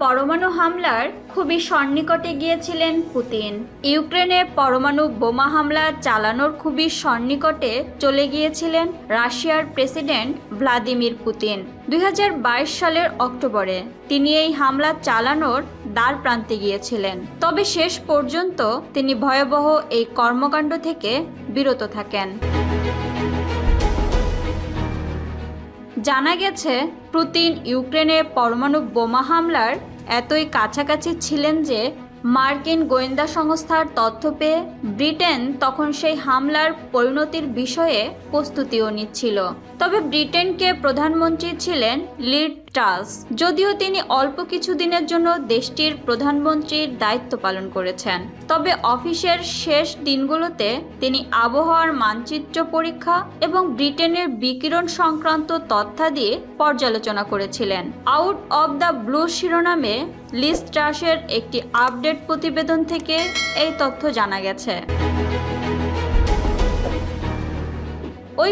পরমাণু হামলার খুবই সন্নিকটে গিয়েছিলেন পুতিন। ইউক্রেনে পরমাণু বোমা হামলা চালানোর খুবই সন্নিকটে চলে গিয়েছিলেন রাশিয়ার প্রেসিডেন্ট ভ্লাদিমির পুতিন। দুই হাজার বাইশ সালের অক্টোবরে তিনি এই হামলা চালানোর দ্বার প্রান্তে গিয়েছিলেন। তবে শেষ পর্যন্ত তিনি ভয়াবহ এই কর্মকাণ্ড থেকে বিরত থাকেন। জানা গেছে পুতিন ইউক্রেনে পরমাণু বোমা হামলার এতই কাছাকাছি ছিলেন যে মার্কিন গোয়েন্দা সংস্থার তথ্য পেয়ে ব্রিটেন তখন সেই হামলার পরিণতির বিষয়ে প্রস্তুতিও নিচ্ছিল। তবে ব্রিটেনকে প্রধানমন্ত্রী ছিলেন লিড ট্রাস যদিও তিনি অল্প কিছু দিনের জন্য দেশটির প্রধানমন্ত্রীর দায়িত্ব পালন করেছেন। তবে অফিসের শেষ দিনগুলোতে তিনি আবহাওয়ার মানচিত্র পরীক্ষা এবং ব্রিটেনের বিকিরণ সংক্রান্ত তথ্যাদি পর্যালোচনা করেছিলেন। আউট অব দ্য ব্লু শিরোনামে লিস ট্রাসের একটি আপডেট প্রতিবেদন থেকে এই তথ্য জানা গেছে। ওই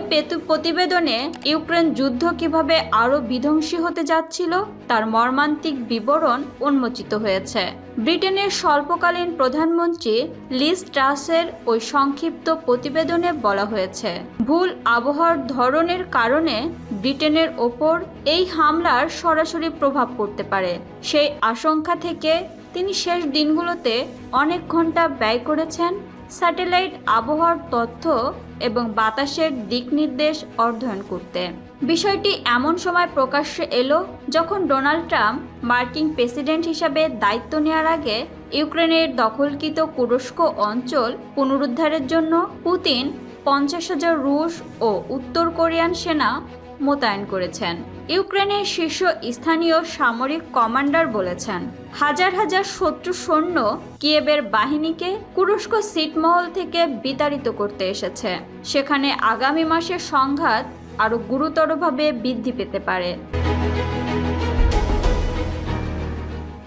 প্রতিবেদনে ইউক্রেন যুদ্ধ কীভাবে আরও বিধ্বংসী হতে যাচ্ছিল, তার মর্মান্তিক বিবরণ উন্মোচিত হয়েছে। ব্রিটেনের স্বল্পকালীন প্রধানমন্ত্রী লিস ট্রাসের ওই সংক্ষিপ্ত প্রতিবেদনে বলা হয়েছে, ভুল আবহাওয়ার ধরনের কারণে ব্রিটেনের ওপর এই হামলার সরাসরি প্রভাব পড়তে পারে। সেই আশঙ্কা থেকে তিনি শেষ দিনগুলোতে অনেক ঘণ্টা ব্যয় করেছেন স্যাটেলাইট আবহাওয়ার তথ্য এবং বাতাসের দিক নির্দেশ অধ্যয়ন করতে। বিষয়টি এমন সময় প্রকাশ্যে এলো যখন ডোনাল্ড ট্রাম্প মার্কিন প্রেসিডেন্ট হিসাবে দায়িত্ব নেওয়ার আগে ইউক্রেনের দখলকৃত কুরস্ক অঞ্চল পুনরুদ্ধারের জন্য পুতিন পঞ্চাশ হাজার রুশ ও উত্তর কোরিয়ান সেনা মোতায়েন করেছেন। ইউক্রেনের শীর্ষ স্থানীয় সামরিক কমান্ডার বলেছেন, হাজার হাজার শত্রু সৈন্য কিয়েবের বাহিনীকে কুরস্ক সিটমহল থেকে বিতাড়িত করতে এসেছে। সেখানে আগামী মাসে সংঘাত আরও গুরুতরভাবে বৃদ্ধি পেতে পারে।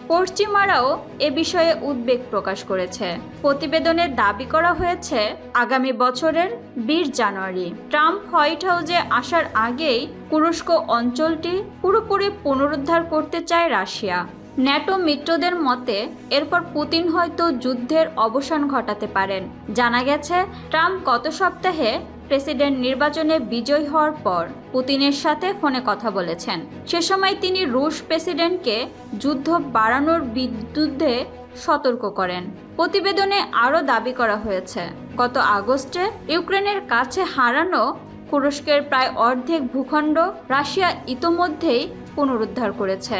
পশ্চিমারাও এ বিষয়ে উদ্বেগ প্রকাশ করেছে। প্রতিবেদনে দাবি করা হয়েছে, আগামী বছরের বিশ জানুয়ারি ট্রাম্প হোয়াইট হাউসে আসার আগেই কুরস্ক অঞ্চলটি পুরোপুরি পুনরুদ্ধার করতে চায় রাশিয়া। ন্যাটো মিত্রদের মতে, এরপর পুতিন হয়তো যুদ্ধের অবসান ঘটাতে পারেন। জানা গেছে, ট্রাম্প গত সপ্তাহে প্রেসিডেন্ট নির্বাচনে বিজয়ী হওয়ার পর পুতিনের সাথে ফোনে কথা বলেছেন। সে সময় তিনি রুশ প্রেসিডেন্টকে যুদ্ধ বাড়ানোর বিরুদ্ধে সতর্ক করেন। প্রতিবেদনে আরও দাবি করা হয়েছে, গত আগস্টে ইউক্রেনের কাছে হারানো তুরস্কের প্রায় অর্ধেক ভূখণ্ড রাশিয়া ইতোমধ্যেই পুনরুদ্ধার করেছে।